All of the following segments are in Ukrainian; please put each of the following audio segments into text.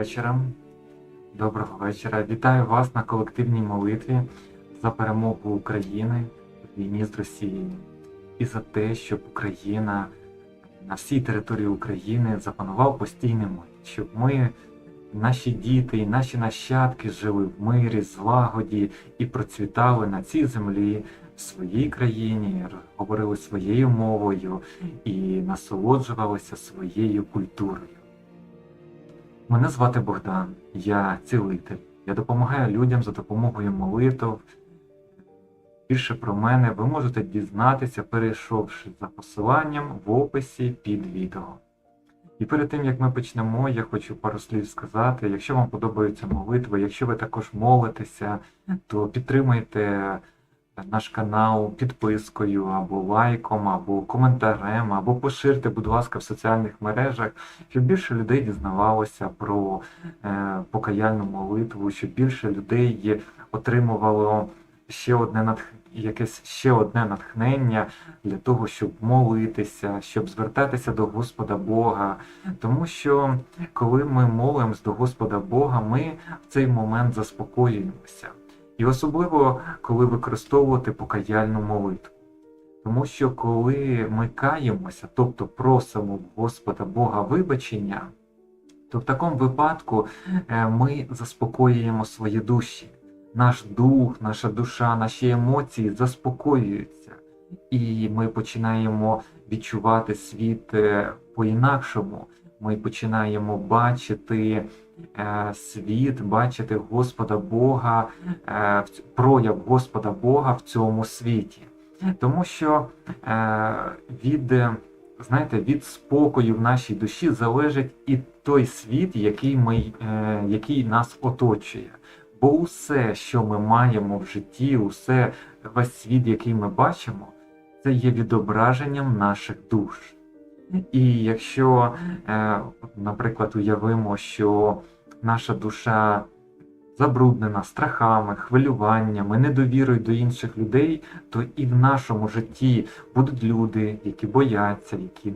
вечора. Доброго вечора. Вітаю вас на колективній молитві за перемогу України в війні з Росією і за те, щоб Україна на всій території України запанував постійний мир, щоб ми, наші діти і наші нащадки жили в мирі, злагоді і процвітали на цій землі в своїй країні, говорили своєю мовою і насолоджувалися своєю культурою. Мене звати Богдан, я цілитель. Я допомагаю людям за допомогою молитв. Більше про мене ви можете дізнатися, перейшовши за посиланням в описі під відео. І перед тим як ми почнемо, я хочу пару слів сказати. Якщо вам подобаються молитви, якщо ви також молитеся, то підтримуйте наш канал підпискою або лайком, або коментарем, або поширте, будь ласка, в соціальних мережах, щоб більше людей дізнавалося про е, покаяльну молитву, щоб більше людей отримувало ще одне натх... якесь ще одне натхнення для того, щоб молитися, щоб звертатися до Господа Бога. Тому що коли ми молимось до Господа Бога, ми в цей момент заспокоюємося. І особливо, коли використовувати покаяльну молитву. Тому що коли ми каємося, тобто просимо Господа Бога вибачення, то в такому випадку е, ми заспокоюємо свої душі. Наш дух, наша душа, наші емоції заспокоюються, і ми починаємо відчувати світ е, по-інакшому. Ми починаємо бачити світ, бачити Господа Бога, е, прояв Господа Бога в цьому світі. Тому що е, від, е, знаєте, від спокою в нашій душі залежить і той світ, який, ми, е, який нас оточує. Бо усе, що ми маємо в житті, усе, весь світ, який ми бачимо, це є відображенням наших душ. І якщо, е, наприклад, уявимо, що наша душа забруднена страхами, хвилюваннями, недовірою до інших людей, то і в нашому житті будуть люди, які бояться, які,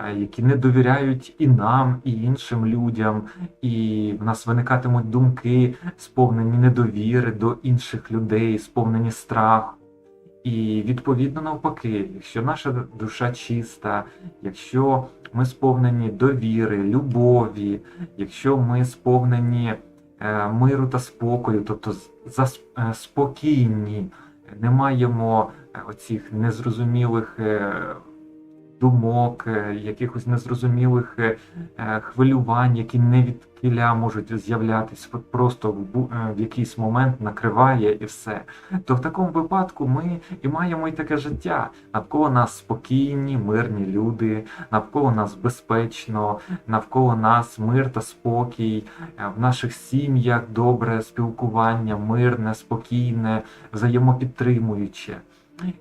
е, які не довіряють і нам, і іншим людям, і в нас виникатимуть думки, сповнені недовіри до інших людей, сповнені страху. І відповідно навпаки, якщо наша душа чиста, якщо ми сповнені довіри, любові, якщо ми сповнені е, миру та спокою, тобто е, спокійні, не маємо е, оцих незрозумілих думок, е, якихось незрозумілих е, е, хвилювань, які не від кіля можуть з'являтися, просто в, якийсь момент накриває і все. То в такому випадку ми і маємо і таке життя. Навколо нас спокійні, мирні люди, навколо нас безпечно, навколо нас мир та спокій, в наших сім'ях добре спілкування, мирне, спокійне, взаємопідтримуюче.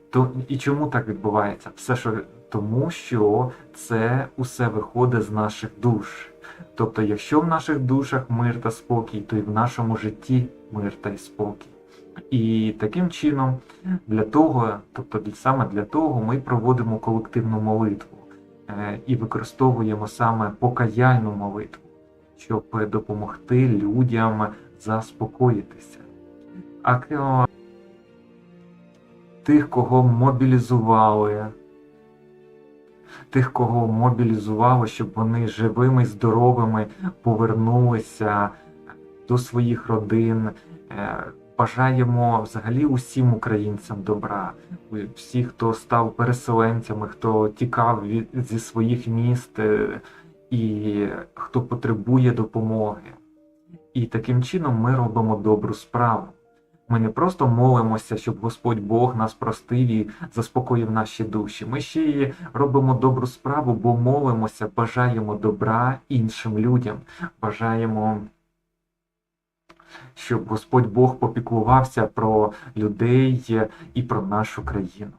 То і чому так відбувається? Все, що тому, що це усе виходить з наших душ. Тобто, якщо в наших душах мир та спокій, то і в нашому житті мир та й спокій. І таким чином, для того, тобто саме для того, ми проводимо колективну молитву е, і використовуємо саме покаяльну молитву, щоб допомогти людям заспокоїтися. А тих, кого мобілізували, тих, кого мобілізували, щоб вони живими здоровими повернулися до своїх родин. Е, Бажаємо взагалі усім українцям добра, всі, хто став переселенцями, хто тікав від, зі своїх міст е, і хто потребує допомоги. І таким чином ми робимо добру справу. Ми не просто молимося, щоб Господь Бог нас простив і заспокоїв наші душі. Ми ще й робимо добру справу, бо молимося, бажаємо добра іншим людям, бажаємо, щоб Господь Бог попіклувався про людей і про нашу країну.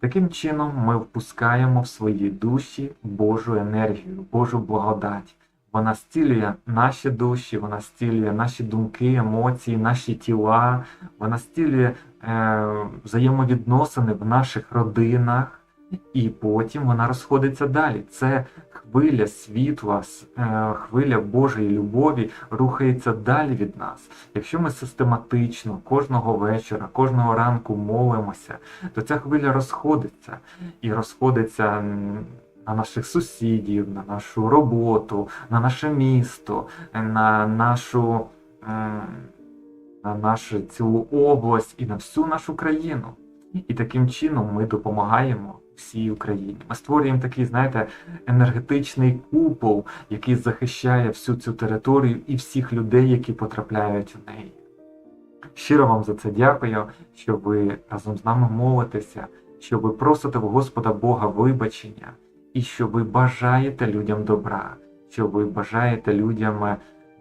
Таким чином, ми впускаємо в свої душі Божу енергію, Божу благодать. Вона зцілює наші душі, вона зцілює наші думки, емоції, наші тіла, вона зцілює е, взаємовідносини в наших родинах, і потім вона розходиться далі. Це хвиля світла, е, хвиля Божої любові рухається далі від нас. Якщо ми систематично кожного вечора, кожного ранку молимося, то ця хвиля розходиться і розходиться на наших сусідів, на нашу роботу, на наше місто, на нашу, на нашу цілу область і на всю нашу країну. І таким чином ми допомагаємо всій Україні. Ми створюємо такий, знаєте, енергетичний купол, який захищає всю цю територію і всіх людей, які потрапляють в неї. Щиро вам за це дякую, що ви разом з нами молитеся, що ви просите в Господа Бога вибачення, і що ви бажаєте людям добра, що ви бажаєте людям е,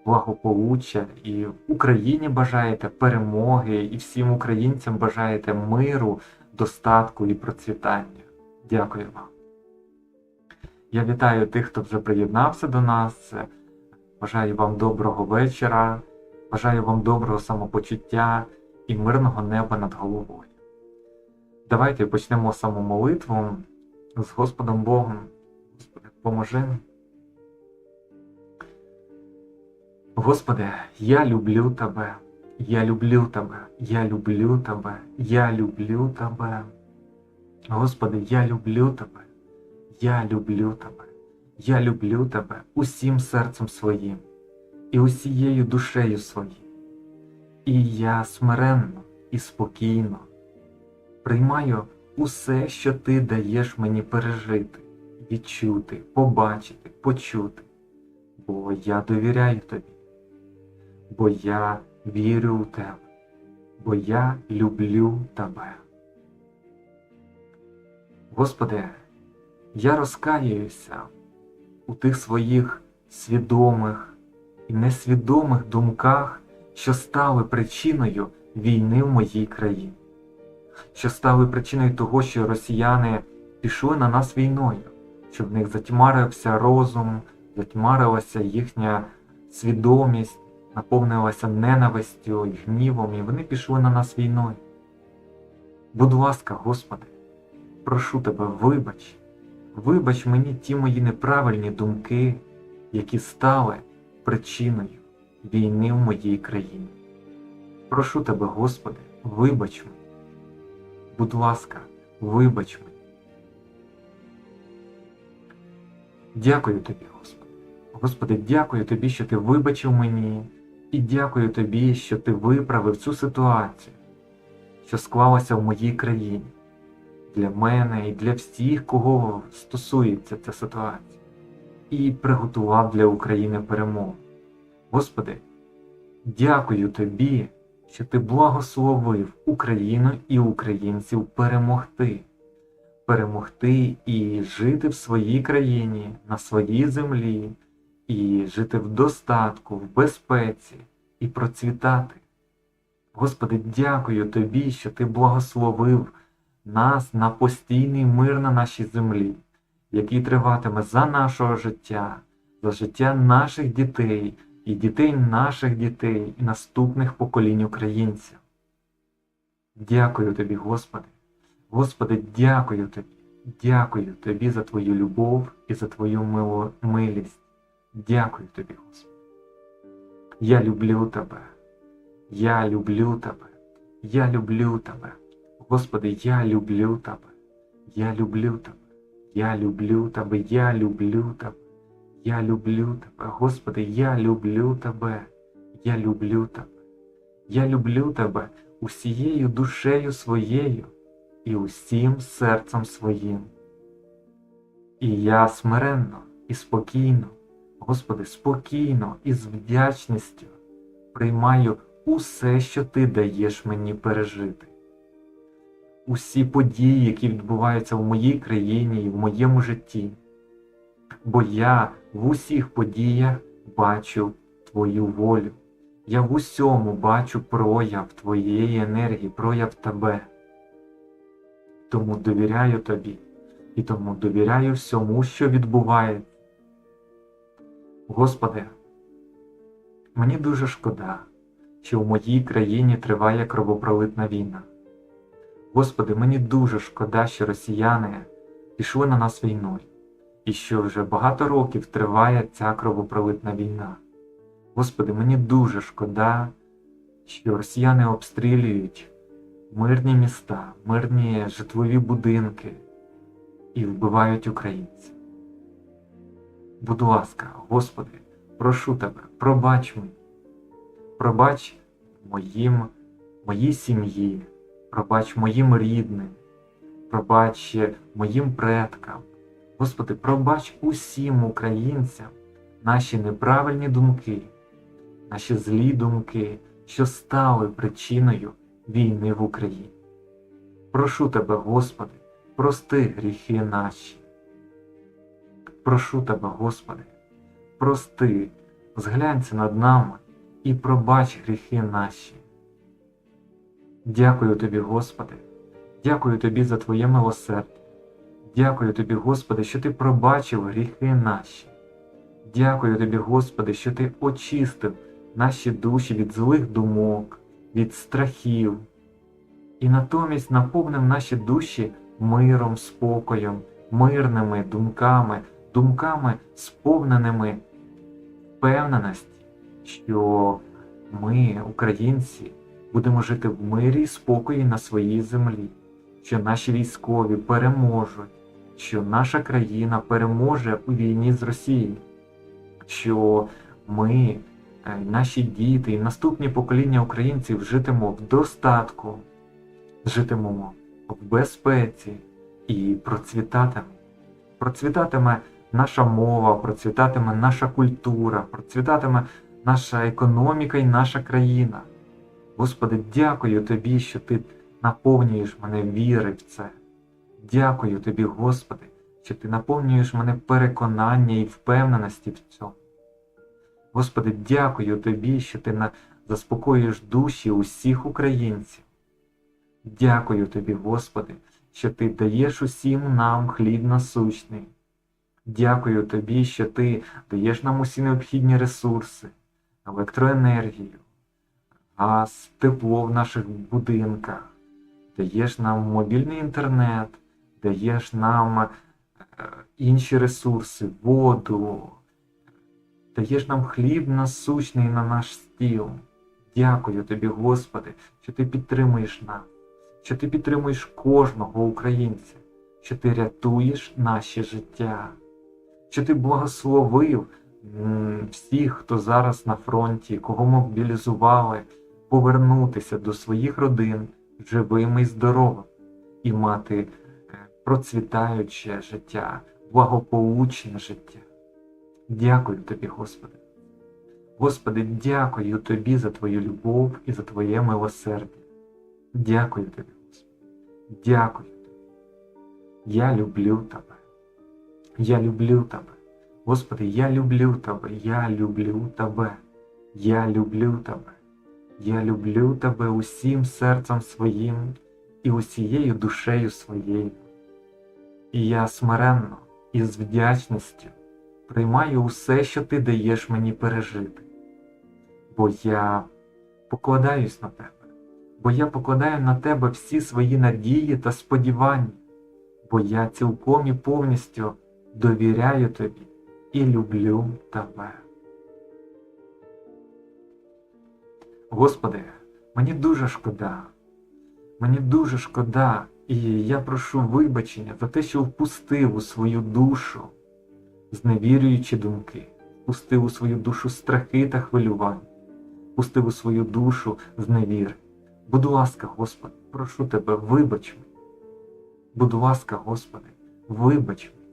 благополуччя, і Україні бажаєте перемоги, і всім українцям бажаєте миру, достатку і процвітання. Дякую вам. Я вітаю тих, хто вже приєднався до нас. Бажаю вам доброго вечора, бажаю вам доброго самопочуття і мирного неба над головою. Давайте почнемо саму молитву з Господом Богом. Господи, поможи. Господи, я люблю Тебе, я люблю Тебе, я люблю Тебе, я люблю Тебе. Господи, я люблю Тебе, я люблю Тебе, я люблю Тебе усім серцем своїм і усією душею своїм. І я смиренно і спокійно приймаю усе, що Ти даєш мені пережити, відчути, побачити, почути, бо я довіряю Тобі, бо я вірю у Тебе, бо я люблю Тебе. Господи, я розкаююся у тих своїх свідомих і несвідомих думках, що стали причиною війни в моїй країні, що стали причиною того, що росіяни пішли на нас війною, що в них затьмарився розум, затьмарилася їхня свідомість, наповнилася ненавистю і гнівом, і вони пішли на нас війною. Будь ласка, Господи, прошу тебе, вибач, вибач мені ті мої неправильні думки, які стали причиною війни в моїй країні. Прошу тебе, Господи, вибач мені. Будь ласка, вибач мені. Дякую тобі, Господи. Господи, дякую тобі, що ти вибачив мені, і дякую тобі, що ти виправив цю ситуацію, що склалася в моїй країні для мене і для всіх, кого стосується ця ситуація, і приготував для України перемогу. Господи, дякую Тобі, що Ти благословив Україну і українців перемогти, перемогти і жити в своїй країні, на своїй землі, і жити в достатку, в безпеці і процвітати. Господи, дякую Тобі, що Ти благословив нас на постійний мир на нашій землі, який триватиме за нашого життя, за життя наших дітей і дітей наших дітей і наступних поколінь українців. Дякую тобі, Господи. Господи, дякую тобі, дякую тобі за Твою любов і за Твою мило- милість. Дякую тобі, Господи. Я люблю Тебе. Я люблю Тебе. Я люблю Тебе. Господи, я люблю Тебе. Я люблю Тебе. Я люблю Тебе. Я люблю Тебе. Я люблю Тебе. Господи, я люблю Тебе. Я люблю Тебе. Я люблю Тебе усією душею своєю і усім серцем своїм. І я смиренно і спокійно, Господи, спокійно і з вдячністю приймаю усе, що Ти даєш мені пережити. Усі події, які відбуваються в моїй країні і в моєму житті. Бо я в усіх подіях бачу Твою волю. Я в усьому бачу прояв Твоєї енергії, прояв Тебе. Тому довіряю Тобі і тому довіряю всьому, що відбувається. Господи, мені дуже шкода, що в моїй країні триває кровопролитна війна. Господи, мені дуже шкода, що росіяни пішли на нас війною. І що вже багато років триває ця кровопролитна війна. Господи, мені дуже шкода, що росіяни обстрілюють мирні міста, мирні житлові будинки і вбивають українців. Будь ласка, Господи, прошу Тебе, пробач мені, пробач моїм, моїй сім'ї, пробач моїм рідним, пробач моїм предкам. Господи, пробач усім українцям наші неправильні думки, наші злі думки, що стали причиною війни в Україні. Прошу Тебе, Господи, прости гріхи наші. Прошу Тебе, Господи, прости, зглянься над нами і пробач гріхи наші. Дякую Тобі, Господи, дякую Тобі за Твоє милосердя. Дякую Тобі, Господи, що Ти пробачив гріхи наші. Дякую Тобі, Господи, що Ти очистив наші душі від злих думок, від страхів, і натомість наповнив наші душі миром, спокоєм, мирними думками, думками, сповненими впевненості, що ми, українці, будемо жити в мирі і спокої на своїй землі, що наші військові переможуть, що наша країна переможе у війні з Росією, що ми, е, наші діти і наступні покоління українців житимо в достатку, житимемо в безпеці і процвітатиме. Процвітатиме наша мова, процвітатиме наша культура, процвітатиме наша економіка і наша країна. Господи, дякую Тобі, що Ти наповнюєш мене віри в це. Дякую Тобі, Господи, що Ти наповнюєш мене переконання і впевненості в цьому. Господи, дякую Тобі, що Ти заспокоюєш душі усіх українців. Дякую Тобі, Господи, що Ти даєш усім нам хліб насущний. Дякую Тобі, що Ти даєш нам усі необхідні ресурси, електроенергію, газ, тепло в наших будинках, даєш нам мобільний інтернет, даєш нам е, інші ресурси, воду, даєш нам хліб насущний на наш стіл. Дякую тобі, Господи, що ти підтримуєш нас, що ти підтримуєш кожного українця, що ти рятуєш наші життя, що ти благословив всіх, хто зараз на фронті, кого мобілізували, повернутися до своїх родин живими і здоровими і мати процвітаюче життя, благополучне життя. Дякую тобі, Господи. Господи, дякую Тобі за Твою любов і за Твоє милосердя. Дякую Тобі, Господи. Дякую Тобі. Я люблю Тебе. Я люблю Тебе. Господи, я люблю Тебе. Я люблю Тебе. Я люблю Тебе. Я люблю Тебе усім серцем своїм і усією душею своєю. І я смиренно і з вдячністю приймаю усе, що ти даєш мені пережити. Бо я покладаюсь на тебе, бо я покладаю на тебе всі свої надії та сподівання, бо я цілком і повністю довіряю тобі і люблю тебе. Господи, мені дуже шкода, мені дуже шкода, і я прошу вибачення за те, що впустив у свою душу зневірюючі думки, впустив у свою душу страхи та хвилювання, впустив у свою душу зневіри. Будь ласка, Господи, прошу Тебе, вибач мене. Будь ласка, Господи, вибач мене.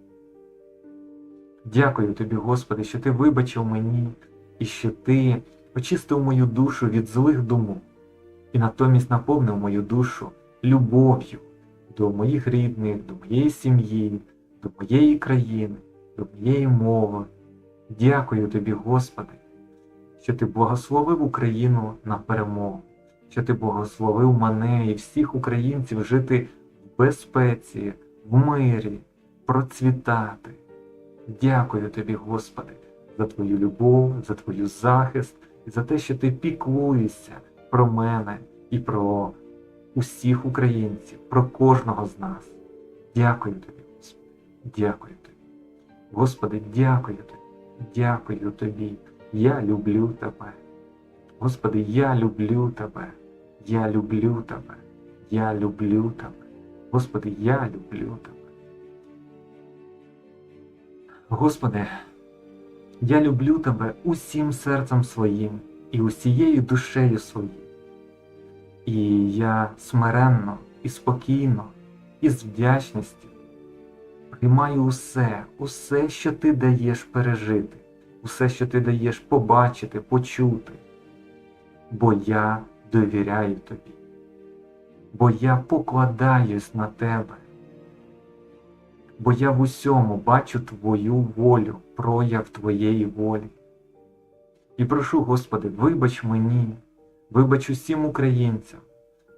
Дякую Тобі, Господи, що Ти вибачив мені і що Ти очистив мою душу від злих думок і натомість наповнив мою душу любов'ю до моїх рідних, до моєї сім'ї, до моєї країни, до моєї мови. Дякую тобі, Господи, що ти благословив Україну на перемогу, що ти благословив мене і всіх українців жити в безпеці, в мирі, процвітати. Дякую тобі, Господи, за твою любов, за твою захист і за те, що ти піклуєшся про мене і про усіх українців, про кожного з нас. Дякую тобі, Господи. Дякую тобі. Господи, дякую тобі, дякую тобі. Я люблю тебе. Господи, я люблю тебе. Я люблю тебе. Я люблю тебе. Господи, я люблю тебе. Господи, я люблю тебе усім серцем своїм і усією душею своєю. І я смиренно і спокійно, і з вдячністю приймаю усе, усе, що ти даєш пережити, усе, що ти даєш побачити, почути, бо я довіряю тобі, бо я покладаюсь на тебе, бо я в усьому бачу твою волю, прояв твоєї волі. І прошу, Господи, вибач мені, вибач усім українцям,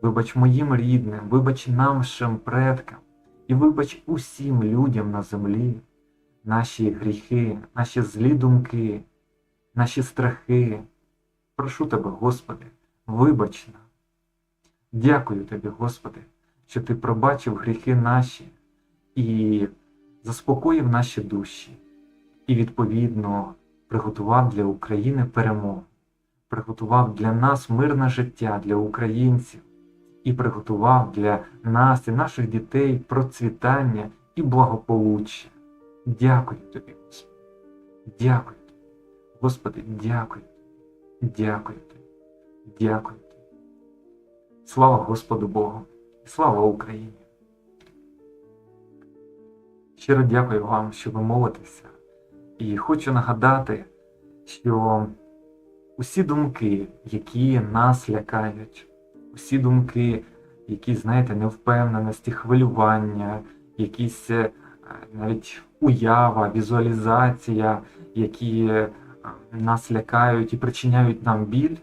вибач моїм рідним, вибач нашим предкам і вибач усім людям на землі наші гріхи, наші злі думки, наші страхи. Прошу тебе, Господи, вибач нам. Дякую тобі, Господи, що ти пробачив гріхи наші і заспокоїв наші душі, і відповідно приготував для України перемогу, приготував для нас мирне життя, для українців, і приготував для нас і наших дітей процвітання і благополуччя. Дякую тобі, Господи. Дякую тобі. Господи, дякую. Дякую тобі. Дякую тобі. Слава Господу Богу і слава Україні. Щиро дякую вам, що ви молитеся. І хочу нагадати, що усі думки, які нас лякають, усі думки, які, знаєте, невпевненості, хвилювання, якісь е, навіть уява, візуалізація, які е, нас лякають і причиняють нам біль,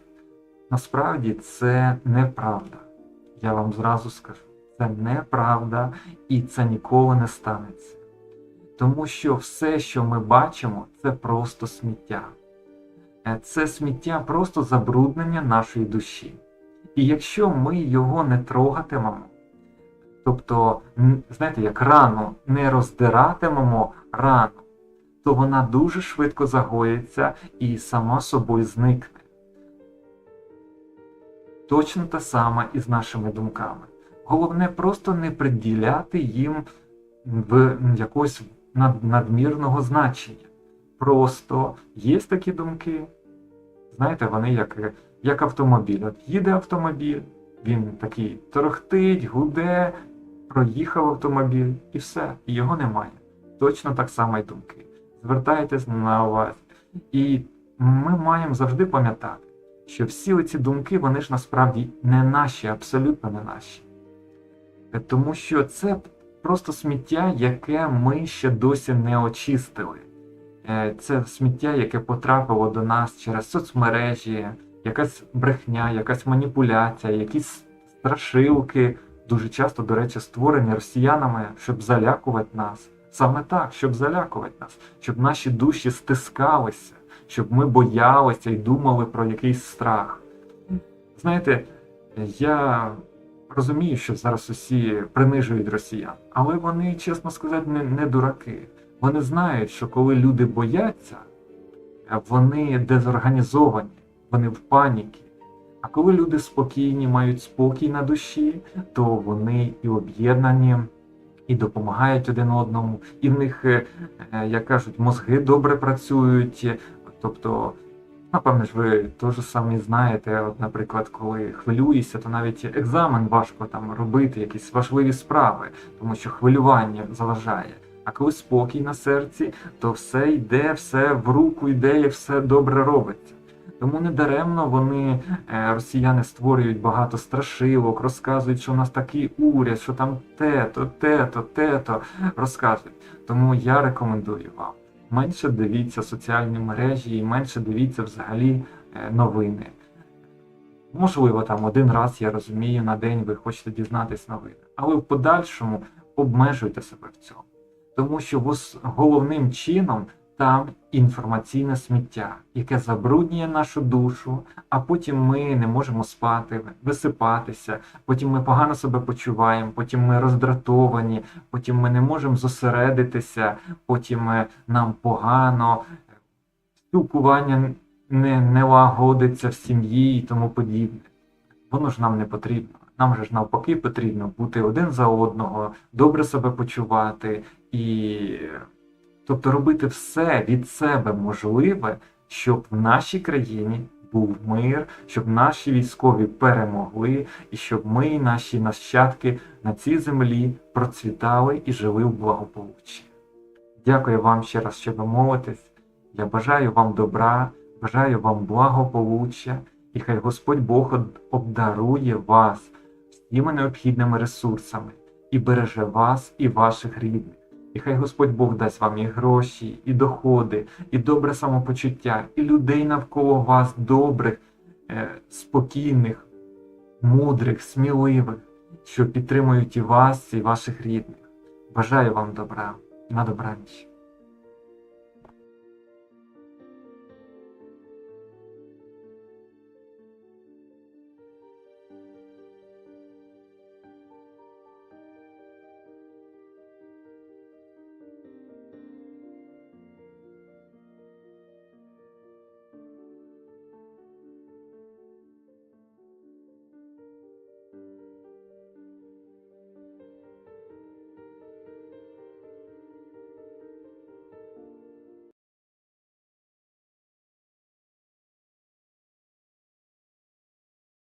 насправді це неправда. Я вам зразу скажу, це неправда і це ніколи не станеться. Тому що все, що ми бачимо, це просто сміття. Е, Це сміття просто забруднення нашої душі. І якщо ми його не трогатимемо, тобто, знаєте, як рану не роздиратимемо рану, то вона дуже швидко загоїться і сама собою зникне. Точно те саме і з нашими думками. Головне просто не приділяти їм в якогось надмірного значення. Просто є такі думки, знаєте, вони як, як автомобіль. От їде автомобіль, він такий торохтить, гуде, проїхав автомобіль і все, його немає. Точно так само й думки. Звертайтесь на увазі. І ми маємо завжди пам'ятати, що всі оці думки, вони ж насправді не наші, абсолютно не наші. Тому що це просто сміття, яке ми ще досі не очистили. Е, Це сміття, яке потрапило до нас через соцмережі, якась брехня, якась маніпуляція, якісь страшилки, дуже часто, до речі, створені росіянами, щоб залякувати нас. Саме так, щоб залякувати нас, щоб наші душі стискалися, щоб ми боялися і думали про якийсь страх. Знаєте, я розумію, що зараз усі принижують росіян, але вони, чесно сказати, не, не дураки. Вони знають, що коли люди бояться, е, вони дезорганізовані, вони в паніки. А коли люди спокійні, мають спокій на душі, то вони і об'єднані, і допомагають один одному, і в них, е, е, як кажуть, мозги добре працюють. Тобто, напевне ж, ви теж самі знаєте, от, наприклад, коли хвилюєшся, то навіть екзамен важко там робити, якісь важливі справи, тому що хвилювання заважає. А коли спокій на серці, то все йде, все в руку йде і все добре робиться. Тому недаремно вони, е, росіяни, створюють багато страшилок, розказують, що у нас такий уряд, що там те-то, те-то, те-то розказують. Тому я рекомендую вам менше дивіться соціальні мережі і менше дивіться взагалі е, новини. Можливо, там один раз, я розумію, на день ви хочете дізнатись новини, але в подальшому обмежуйте себе в цьому. Тому що головним чином там інформаційне сміття, яке забруднює нашу душу, а потім ми не можемо спати, висипатися, потім ми погано себе почуваємо, потім ми роздратовані, потім ми не можемо зосередитися, потім е, нам погано, спілкування не, не лагодиться в сім'ї і тому подібне. Воно ж нам не потрібно. Нам же ж навпаки потрібно бути один за одного, добре себе почувати і тобто робити все від себе можливе, щоб в нашій країні був мир, щоб наші військові перемогли, і щоб ми, і наші нащадки на цій землі процвітали і жили в благополуччі. Дякую вам ще раз, що ви молитесь. Я бажаю вам добра, бажаю вам благополуччя, і хай Господь Бог обдарує вас всіма необхідними ресурсами і береже вас і ваших рідних. І хай Господь Бог дасть вам і гроші, і доходи, і добре самопочуття, і людей навколо вас добрих, е, спокійних, мудрих, сміливих, що підтримують і вас, і ваших рідних. Бажаю вам добра. На добраніч.